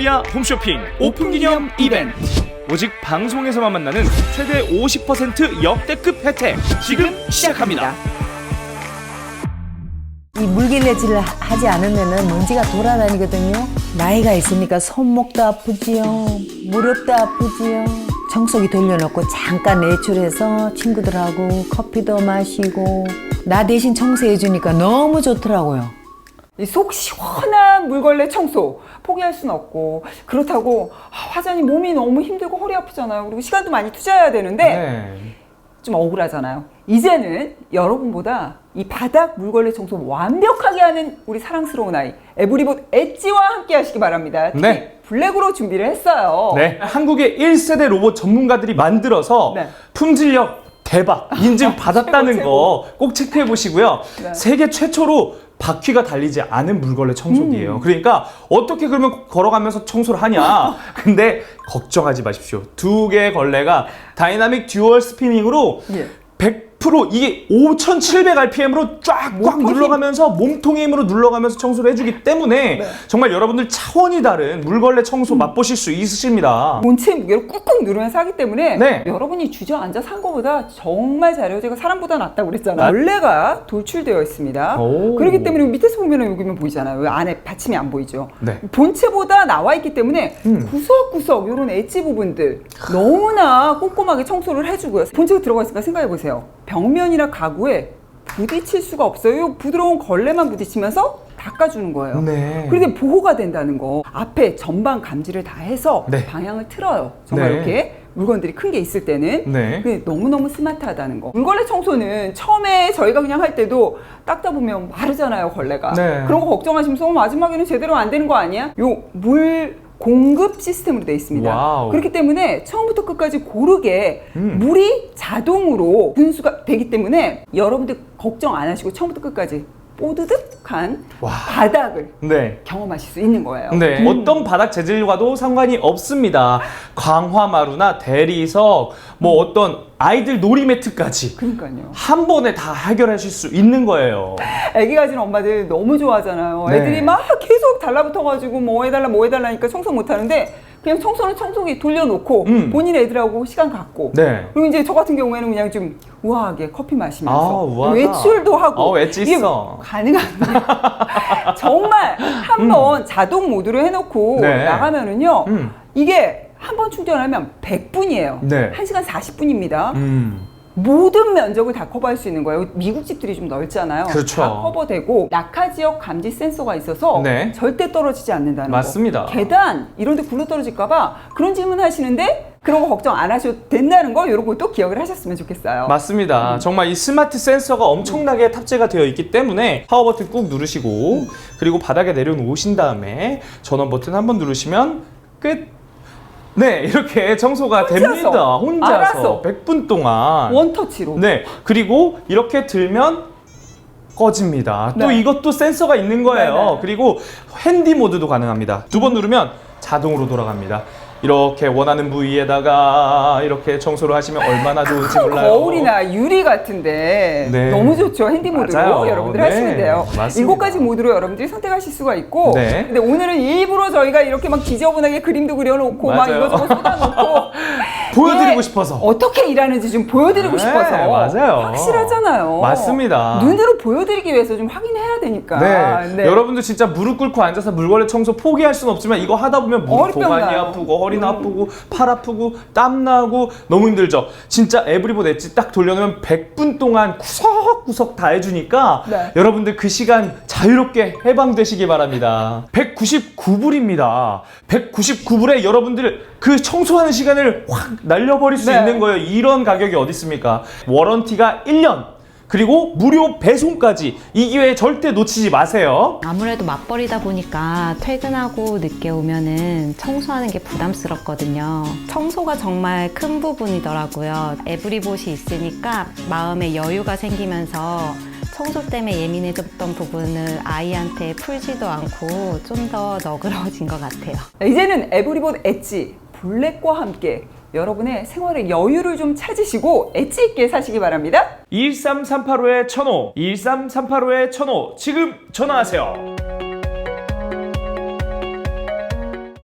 코리아 홈쇼핑 오픈 기념 이벤트. 오직 방송에서만 만나는 최대 50% 역대급 혜택. 지금 시작합니다. 이 물길래질을 하- 하지 않으면 먼지가 돌아다니거든요. 나이가 있으니까 손목도 아프지요. 무릎도 아프지요. 청소기 돌려놓고 잠깐 외출해서 친구들하고 커피도 마시고 나 대신 청소해주니까 너무 좋더라고요. 이속 시원한 물걸레 청소 포기할 수는 없고 그렇다고 아, 화장이 몸이 너무 힘들고 허리 아프잖아요. 그리고 시간도 많이 투자해야 되는데 네. 좀 억울하잖아요. 이제는 여러분보다 이 바닥 물걸레 청소 완벽하게 하는 우리 사랑스러운 아이 에브리봇 엣지와 함께 하시기 바랍니다. 네. 블랙으로 준비를 했어요. 네. 한국의 1세대 로봇 전문가들이 만들어서 네. 품질력 대박 인증 받았다는 거 꼭 체크해 보시고요. 네. 세계 최초로 바퀴가 달리지 않은 물걸레 청소기예요. 음. 그러니까 어떻게 그러면 걸어가면서 청소를 하냐? 근데 걱정하지 마십시오. 두 개의 걸레가 다이나믹 듀얼 스피닝으로 예. 100% 이게 5,700rpm으로 쫙꽉 몸통 힘. 눌러가면서 몸통의 힘으로 눌러가면서 청소를 해주기 때문에 네. 정말 여러분들 차원이 다른 물걸레 청소 맛보실 수 있으십니다. 본체 무게를 꾹꾹 누르면서 하기 때문에 네. 여러분이 주저앉아 산 거보다 정말 잘해요. 제가 사람보다 낫다고 그랬잖아요. 아. 원래가 돌출되어 있습니다. 오. 그렇기 때문에 밑에서 보면 여기면 보이잖아요. 안에 받침이 안 보이죠. 네. 본체보다 나와 있기 때문에 음. 구석구석 이런 엣지 부분들 너무나 꼼꼼하게 청소를 해주고요. 본체가 들어가 있으니까 생각해 보세요. 벽면이나 가구에 부딪힐 수가 없어요. 이 부드러운 걸레만 부딪히면서 닦아주는 거예요. 네. 그런데 보호가 된다는 거. 앞에 전방 감지를 다 해서 네. 방향을 틀어요. 정말 네. 이렇게 물건들이 큰 게 있을 때는. 네. 그게 너무너무 스마트하다는 거. 물걸레 청소는 처음에 저희가 그냥 할 때도 닦다 보면 마르잖아요, 걸레가. 네. 그런 거 걱정하시면서 어, 마지막에는 제대로 안 되는 거 아니야? 요 물 공급 시스템으로 돼 있습니다. 와우. 그렇기 때문에 처음부터 끝까지 고르게 음. 물이 자동으로 분수가 되기 때문에 여러분들 걱정 안 하시고 처음부터 끝까지 뽀드득한 와. 바닥을 네. 경험하실 수 있는 거예요. 네, 어떤 바닥 재질과도 상관이 없습니다. 강화마루나 대리석, 뭐 어떤 아이들 놀이 매트까지 그러니까요. 한 번에 다 해결하실 수 있는 거예요. 애기 가진 엄마들 너무 좋아하잖아요. 네. 애들이 막 계속 달라붙어가지고 뭐 해달라 뭐 해달라니까 청소 못하는데 그냥 청소는 청소기 돌려놓고 음. 본인 애들하고 시간 갖고 네. 그리고 이제 저 같은 경우에는 그냥 좀 우아하게 커피 마시면서 아, 우아하다. 외출도 하고 어, 엣지 이게 있어. 가능합니다. 정말 한번 자동 모드로 해놓고 음. 네. 나가면은요 음. 이게 한 번 충전하면 100분이에요. 네. 1시간 40분입니다. 음. 모든 면적을 다 커버할 수 있는 거예요. 미국 집들이 좀 넓잖아요. 그렇죠. 다 커버되고 낙하 지역 감지 센서가 있어서 네. 절대 떨어지지 않는다는 맞습니다. 거. 계단 이런 데 굴러 떨어질까 봐 그런 질문 하시는데 그런 거 걱정 안 하셔도 된다는 거 이런 것도 기억을 하셨으면 좋겠어요. 맞습니다. 정말 이 스마트 센서가 엄청나게 탑재가 되어 있기 때문에 파워 버튼 꾹 누르시고 그리고 바닥에 내려놓으신 다음에 전원 버튼 한번 누르시면 끝. 네, 이렇게 청소가 혼자서, 됩니다. 혼자서 알아서. 100분 동안. 원터치로. 네, 그리고 이렇게 들면 꺼집니다. 또 네. 이것도 센서가 있는 거예요. 네, 네. 그리고 핸디 모드도 가능합니다. 두 번 누르면 자동으로 돌아갑니다. 이렇게 원하는 부위에다가 이렇게 청소를 하시면 얼마나 좋을지 큰 몰라요. 거울이나 유리 같은데 네. 너무 좋죠 핸디 모드로 맞아요. 여러분들 네, 하시면 돼요 맞습니다. 일곱 가지 모드로 여러분들이 선택하실 수가 있고 네. 근데 오늘은 일부러 저희가 이렇게 막 지저분하게 그림도 그려놓고 막 맞아요. 이것저것 쏟아놓고 보여드리고 싶어서. 어떻게 일하는지 좀 보여드리고 네, 싶어서 맞아요. 확실하잖아요 맞습니다. 눈으로 보여드리기 위해서 좀 확인해야 되니까 네. 여러분들 진짜 무릎 꿇고 앉아서 물걸레 청소 포기할 수는 없지만 이거 하다 보면 무릎 허리병 고관이 나요. 아프고 허리는 음. 아프고 팔 아프고 땀 나고 너무 힘들죠. 진짜 에브리보 넷지 딱 돌려놓으면 100분 동안 구석구석 다 해주니까 네. 여러분들 그 시간 자유롭게 해방되시기 바랍니다. 199불입니다. 199불에 여러분들 그 청소하는 시간을 확 날려버릴 수 네. 있는 거예요. 이런 가격이 어디 있습니까? 워런티가 1년. 그리고 무료 배송까지 이 기회 절대 놓치지 마세요. 아무래도 맞벌이다 보니까 퇴근하고 늦게 오면은 청소하는 게 부담스럽거든요. 청소가 정말 큰 부분이더라고요. 에브리봇이 있으니까 마음에 여유가 생기면서 청소 때문에 예민해졌던 부분을 아이한테 풀지도 않고 좀 더 너그러워진 것 같아요. 이제는 에브리봇 엣지 블랙과 함께 여러분의 생활의 여유를 좀 찾으시고 엣지 있게 사시기 바랍니다 13385의 1005, 13385의 1005 지금 전화하세요.